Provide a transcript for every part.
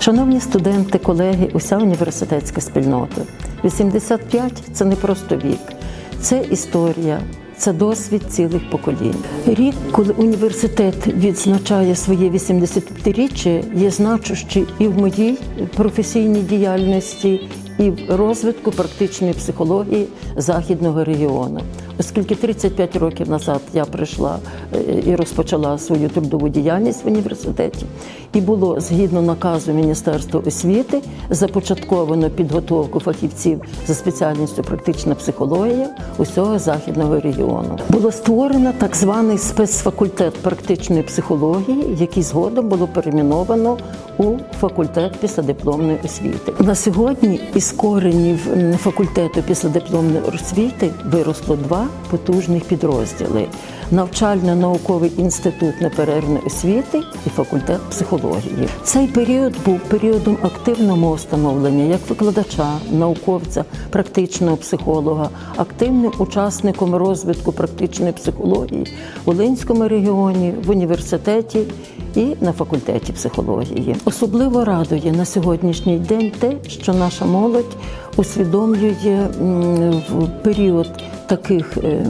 Шановні студенти, колеги, уся університетська спільнота. 85 – це не просто вік, це історія, це досвід цілих поколінь. Рік, коли університет відзначає своє 85-річчя, є значущий і в моїй професійній діяльності, і в розвитку практичної психології західного регіону. Оскільки 35 років назад я прийшла е, і розпочала свою трудову діяльність в університеті, і було згідно наказу Міністерства освіти започатковано підготовку фахівців за спеціальністю практична психологія усього західного регіону. Було створено так званий спецфакультет практичної психології, який згодом було перейменовано у факультет післядипломної освіти. На сьогодні із коренів факультету післядипломної освіти виросло два потужних підрозділи: навчально-науковий інститут неперервної освіти і факультет психології. Цей період був періодом активного становлення як викладача, науковця, практичного психолога, активним учасником розвитку практичної психології в Волинському регіоні, в університеті і на факультеті психології. Особливо радує на сьогоднішній день те, що наша молодь усвідомлює в період таких. е,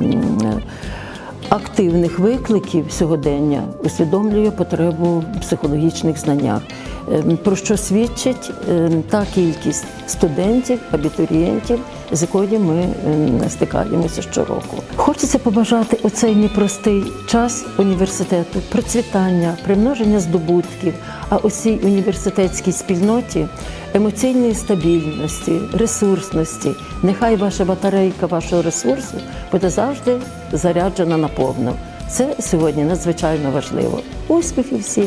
Активних викликів сьогодення усвідомлює потребу психологічних знаннях, Ем, про що свідчить ем, та кількість студентів, абітурієнтів, з якою ми ем, стикаємося щороку. Хочеться побажати у цей непростий час університету процвітання, примноження здобутків, а усій університетській спільноті емоційної стабільності, ресурсності. Нехай ваша батарейка вашого ресурсу буде завжди заряджена наповну. Це сьогодні надзвичайно важливо. Успіхів всім!